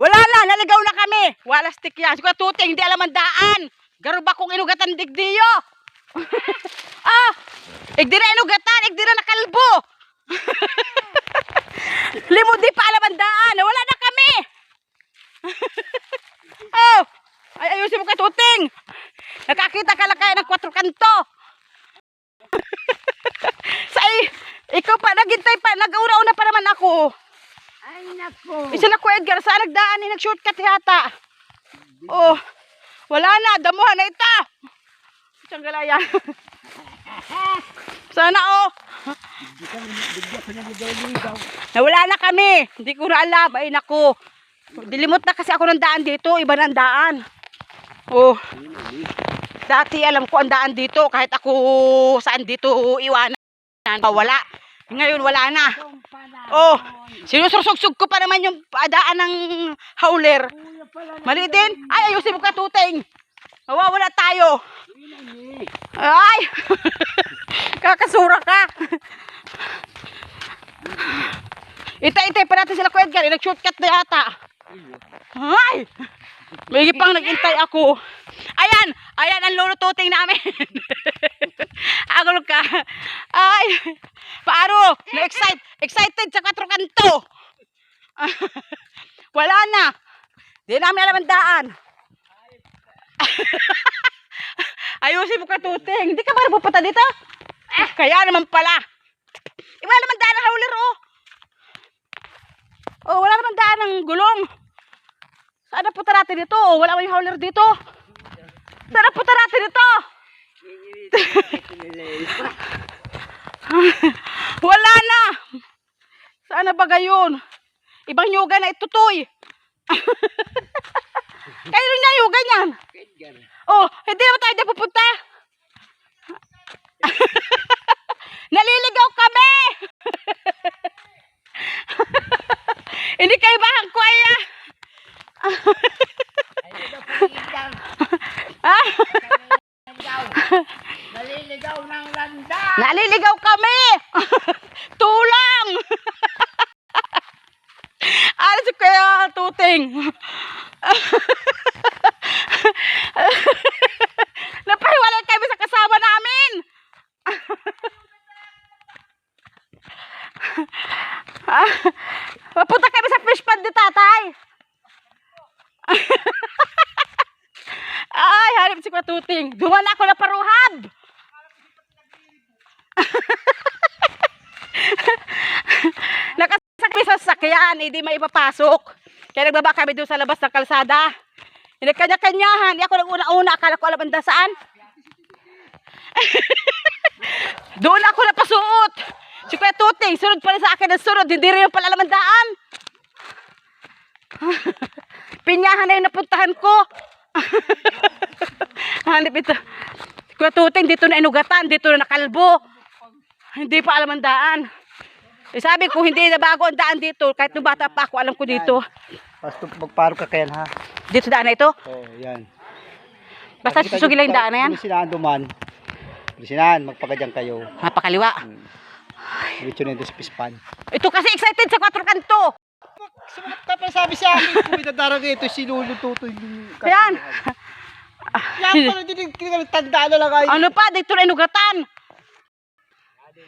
Wala na, naligaw na kami. Wala stick yan. Siguro tuting, hindi alam ang daan. Garuba kong inugatan digdiyo. ah, igdira inugatan, igdira nakalbo. Limod di pa alam ang daan. Wala na kami. oh, ay ayusin mo kay tuting. Nakakita ka lang kaya ng kwatro kanto. Sa ikaw pa, naghintay pa, nag-una-una pa naman ako. Ay, nako. Isa na ko Edgar, saan nagdaan ni nag-shortcut yata? Oh, wala na, damuhan na ita. Isang galaya. Sana oh. Nawala na kami. Hindi ko na alam. Ay nako. Dilimot na kasi ako ng daan dito. Iba ang daan. Oh, dati alam ko ang daan dito. Kahit ako saan dito iwanan. Wala. Ngayon wala na. Oh, sinusursog ko pa naman yung daan ng na. Mali din. Ay, ayusin mo ka, tuting. Mawawala tayo. Ay! Kakasura ka. Ita-itay pa natin sila, Kuya Edgar. Eh, Nag-shortcut na yata. Ay! May pang nag-intay ako. Ayan! Ayan ang lolo namin. Agol ka. Ay! Paano? Na-excite. Excited sa kwatro kanto. Wala na. Di namin alam ang daan. Ayusin mo ka tuting. Hindi ka ba pupunta dito? Eh, kaya naman pala. Eh, wala naman daan ng howler, oh. Oh, wala naman daan ng gulong. Saan na punta natin dito? Oh, wala may howler dito. Na punta natin dito? Wala na. Saan na ba gayon? Ibang yoga na itutoy. Kayo rin na yoga niyan. Oh, hindi naman tayo dyan pupunta. Naliligaw kami. hindi kayo bahang kuya. Ay, ito pa ligaw. Ah, Naliligaw. Naliligaw ng landa. naliligaw kami. Tulang. ano si kuya tuting? Napahiwalay kami sa kasama namin. Ah, Papunta kami sa fish pond ni tatay. Ay, harip si Kwatuting. Duman ako na paruhab. Sa sakyan, hindi maipapasok. Kaya nagbaba kami doon sa labas ng kalsada. Hindi kanya-kanyahan. Ako nag-una-una. Akala ko alam ang saan. doon ako napasuot. Si Kuya Tuting, sunod pala sa akin ang sunod. Hindi rin yung pala alam ang daan. Pinyahan na yung napuntahan ko. Hanip ito. Kuya Tuting, dito na inugatan. Dito na nakalbo. Hindi pa alam ang daan. Eh, sabi ko, hindi na bago ang daan dito. Kahit nung bata pa ako, alam ko dito. Basta magparo ka kayan ha. Dito sa daan na ito. Oh, yan. Basta susugil lang yung daan na yan. Sinaan duman. Sinaan, magpakadyang kayo. Napakaliwa. Diretso na ito sa pispan. Ito kasi excited sa kwatro kanto. Sumunod ka pa sabi sa akin, kung itataraga ito, sinulututo yung... Ayan. Yan pala, din tandaan na lang kayo. Ano pa, dito na inugatan.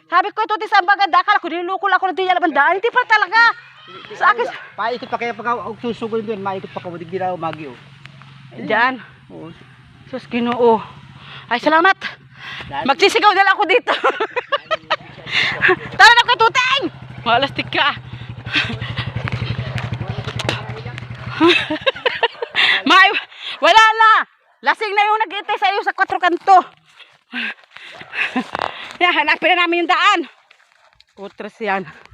Sabi ko, ito sa ko, niluloko lang ako na di alam ang daan. Hindi pa talaga. Sa akin, Paikot pa kaya pag ako susugol doon, maikot pa ka, hindi bila umagi oh. Diyan. Oo. Sus, ginoo. Ay, salamat. Magsisigaw na lang ako dito. Tara na kay Tuteng! Malastik ka. May, wala na. Lasing na yung nag-itay sa iyo sa kwatro kanto. Yan, hanapin na namin yung daan. Putras yan.